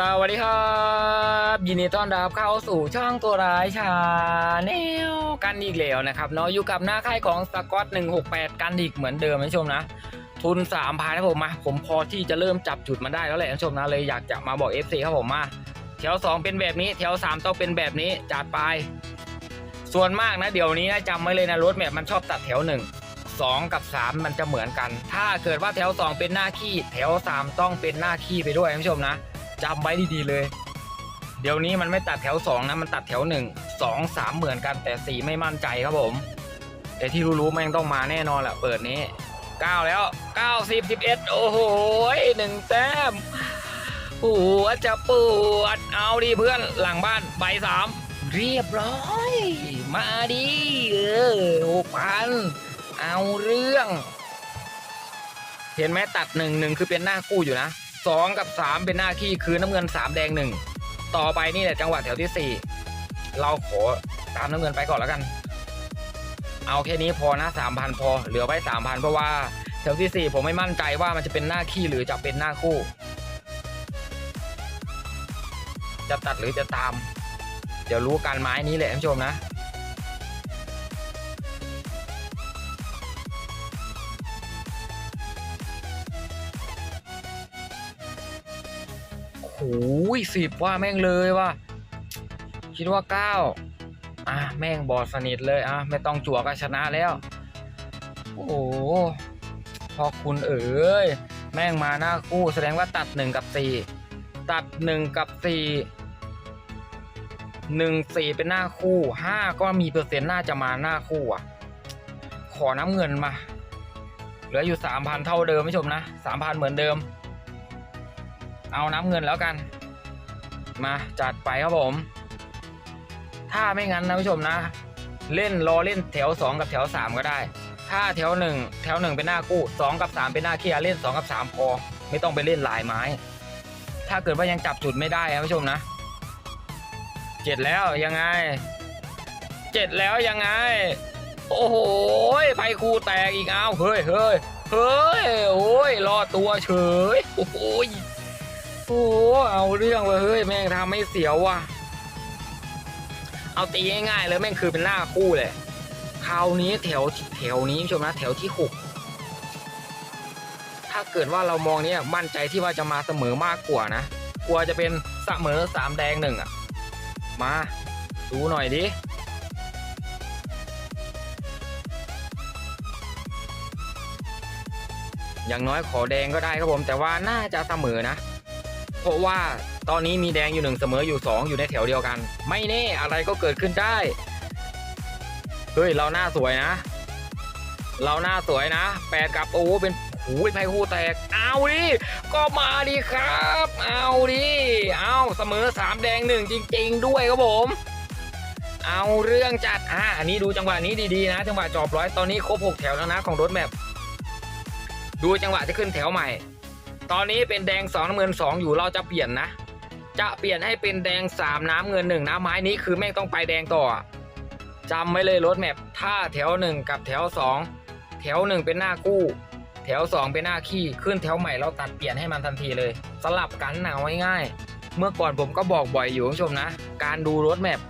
สวัสดีครับ ยินดีต้อนรับเข้าสู่ช่องตัวร้ายชาแนลกันอีกแล้วนะครับเนาะอยู่กับหน้าค่ายของสกอต168 กันอีกเหมือนเดิมนะชมนะ ทุน3พันครับผมมาผมพอที่จะเริ่มจับจุดมาได้แล้วแหละท่านผู้ชมนะเลยอยากจะมาบอก FC ครับผมมาแถว2 เป็นแบบนี้แถว3ต้องเป็นแบบนี้จัดไป ส่วนมากนะเดี๋ยวนี้นะจำไว้เลยนะรถแมพมันชอบตัดแถว 1 2 กับ 3 มันจะเหมือนกัน ถ้าเกิดว่าแถว 2 เป็นหน้าขี้แถว 3 ต้องเป็นหน้าขี้ไปด้วยท่านผู้ชมนะ จำไว้ดีๆเลย เดี๋ยวนี้มันไม่ตัดแถว2นะ มันตัดแถว1 2 3เหมือนกันแต่4ไม่มั่นใจครับผม แต่ที่รู้ๆแม่งต้องมาแน่นอนแหละเปิดนี้9แล้ว9 10 11โอ้โหหนึ่งแต้มหัวจะปวดเอาดิเพื่อนหลังบ้านใบสามเรียบร้อย มาดิเออหกพันเอาเรื่อง เห็นไหมตัดหนึ่งหนึ่งคือเป็นหน้ากู้อยู่นะ สองกับสามเป็นหน้าขี้คือน้ำเงินสามแดงหนึ่งต่อไปนี่แหละจังหวะแถวที่สี่เราขอตามน้ำเงินไปก่อนแล้วกัน เอาแค่นี้พอนะสามพันพอ เหลือไว้สามพันเพราะว่าแถวที่สี่ผมไม่มั่นใจว่ามันจะเป็นหน้าขี้หรือจะเป็นหน้าคู่ จะตัดหรือจะตาม เดี๋ยวรู้การไม้นี้แหละท่านผู้ชมนะ โหสิบว่าแม่งเลยว่ะคิดว่าเก้าอะแม่งบอดสนิทเลยอะไม่ต้องจั่วก็ชนะแล้ว โอ้โหพอคุณเอ๋ยแม่งมาหน้าคู่แสดงว่าตัดหนึ่งกับสี่ตัดหนึ่งกับสี่หนึ่งสี่เป็นหน้าคู่ห้าก็มีเปอร์เซ็นต์น่าจะมาหน้าคู่อะ ขอน้ำเงินมา เหลืออยู่สามพันเท่าเดิมไม่ชมนะสามพันเหมือนเดิม เอาน้ำเงินแล้วกัน มาจัดไปครับผม ถ้าไม่งั้นนะผู้ชมนะ เล่นรอเล่นแถว 2 กับแถว 3 ก็ได้ ถ้าแถว 1 แถว 1 เป็นหน้ากู้ 2 กับ 3 เป็นหน้าเคลียร์เล่น 2 กับ 3 พอ ไม่ต้องไปเล่นหลายไม้ ถ้าเกิดว่ายังจับจุดไม่ได้นะผู้ชมนะเจ็ดแล้วยังไงเจ็ดแล้วยังไง โอ้โหไฟคูแตกอีกเอาเฮ้ยเฮ้ยเฮ้ยโอ้ยรอดตัวเฉยโอ้ย โอ้โหเอาเรื่องเลยเฮ้ยแม่งทำไม่เสียวว่ะ เอาตีง่ายๆเลยแม่งคือเป็นหน้าคู่เลยคราวนี้แถวแถวนี้ชมนะแถวที่หกถ้าเกิดว่าเรามองเนี่ยมั่นใจที่ว่าจะมาเสมอมากกว่านะกลัวจะเป็นเสมอสามแดงหนึ่งอะ มาดูหน่อยดิอย่างน้อยขอแดงก็ได้ครับผมแต่ว่าน่าจะเสมอนะ เพราะว่าตอนนี้มีแดงอยู่หนึ่งเสมออยู่สองอยู่ในแถวเดียวกัน ไม่แน่อะไรก็เกิดขึ้นได้ เฮ้ย เราหน้าสวยนะ เราหน้าสวยนะแปดกับโอ้เป็นหูยไพ่คู่แตก เอาดิก็มาดิครับ เอาดิเอาเสมอสามแดงหนึ่งจริง ๆ ด้วยครับผมเอาเรื่องจัด อะอันนี้ดูจังหวะนี้ดีๆนะ จังหวะจอบร้อย ตอนนี้ครบหกแถวแล้วนะของรถแมพดูจังหวะจะขึ้นแถวใหม่ ตอนนี้เป็นแดงสองน้ำเงินสองอยู่เราจะเปลี่ยนนะ จะเปลี่ยนให้เป็นแดงสามน้ำเงินหนึ่งน้ำไม้นี้คือแม่งต้องไปแดงต่อจำไว้เลยรถแมพถ้าแถวหนึ่งกับแถวสองแถวหนึ่งเป็นหน้ากู้แถวสองเป็นหน้าขี้ขึ้นแถวใหม่เราตัดเปลี่ยนให้มันทันทีเลย สลับกันหนาง่ายๆเมื่อก่อนผมก็บอกบ่อยอยู่คุณผู้ชมนะ การดูรถแมพ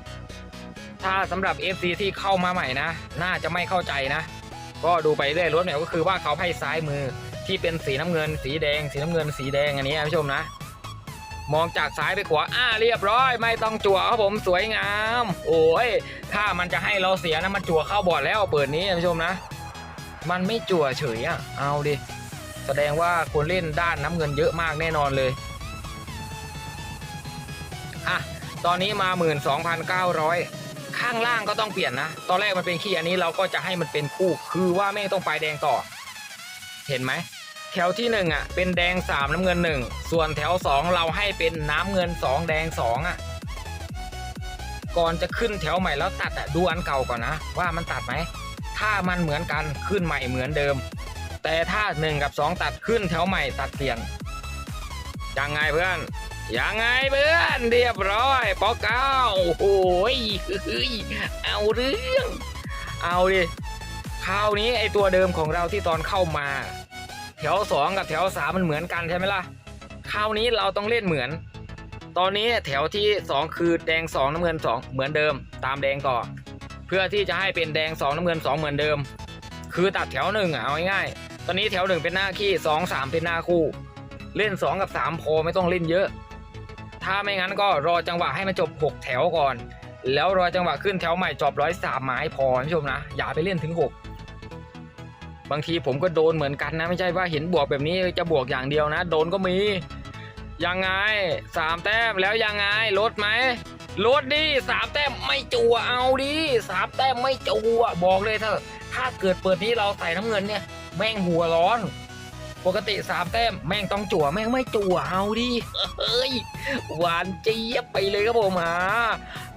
ถ้าสำหรับ FC ที่เข้ามาใหม่นะ น่าจะไม่เข้าใจนะ ก็ดูไปเรื่อยรถแมพก็คือว่าเขาให้ซ้ายมือ ที่เป็นสีน้ำเงิน สีแดง สีน้ำเงิน สีแดงอันนี้นผู้ชมนะ มองจากซ้ายไปขวาอ่าเรียบร้อย ไม่ต้องจั่วครับผมสวยงาม โอ้ยถ้ามันจะให้เราเสียนะมันจั่วเข้าบอร์ดแล้วเปิดนี้นผู้ชมนะ มันไม่จั่วเฉยอะเอาดิแสดงว่าคนเล่นด้านน้ำเงินเยอะมากแน่นอนเลยอะตอนนี้มา 12,900 ข้างล่างก็ต้องเปลี่ยนนะ ตอนแรกมันเป็นขี้อันนี้เราก็จะให้มันเป็นคู่ คือว่าไม่ต้องไปแดงต่อ เห็นไหม แถวที่หนึ่งอะเป็นแดงสามน้ำเงินหนึ่งส่วนแถวสองเราให้เป็นน้ำเงินสองแดงสองอะ ก่อนจะขึ้นแถวใหม่แล้วตัดอะดูอันเก่าก่อนนะ ว่ามันตัดไหม ถ้ามันเหมือนกันขึ้นใหม่เหมือนเดิม แต่ถ้าหนึ่งกับสองตัดขึ้นแถวใหม่ตัดเปลี่ยนยังไงเพื่อนยังไงเพื่อนเรียบร้อยปอเก้าโอ้โหยเฮ้ยเอาเรื่อง เอาดิคราวนี้ไอตัวเดิมของเราที่ตอนเข้ามา แถวสองกับแถวสามมันเหมือนกันใช่ไหมล่ะ คราวนี้เราต้องเล่นเหมือน ตอนนี้แถวที่ 2 คือแดง 2 น้ำเงิน 2 เหมือนเดิม ตามแดงต่อ เพื่อที่จะให้เป็นแดง 2 น้ำเงิน 2 เหมือนเดิม คือตัดแถวหนึ่งอะเอาง่ายๆตอนนี้แถวหนึ่งเป็นหน้าขี้สองสามเป็นหน้าคู่ เล่น 2 กับ 3 พอไม่ต้องเล่นเยอะ ถ้าไม่งั้นก็รอจังหวะให้มันจบ 6 แถวก่อน แล้วรอจังหวะขึ้นแถวใหม่จบร้อยสามไม้พอท่านผู้ชมนะอย่าไปเล่นถึง 6 บางทีผมก็โดนเหมือนกันนะ ไม่ใช่ว่าเห็นบวกแบบนี้จะบวกอย่างเดียวนะ โดนก็มี ยังไงสามแต้มแล้วยังไงลดไหมลดดิสามแต้มไม่จัวเอาดิสามแต้มไม่จัวบอกเลยเถอะถ้าเกิดเปิดนี้เราใส่น้ำเงินเนี่ย แม่งหัวร้อน ปกติสามแต้มแม่งต้องจั่วแม่งไม่จั่วเอาดิเฮ้ยหวานเจี๊ยบไปเลยครับผมฮะ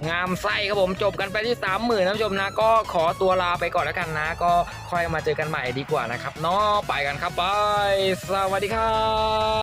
งามไส้ครับผมจบกันไปที่สามหมื่นนะผู้ชมนะ ก็ขอตัวลาไปก่อนแล้วกันนะ ก็ค่อยมาเจอกันใหม่ดีกว่านะครับเนาะไปกันครับไปสวัสดีครับ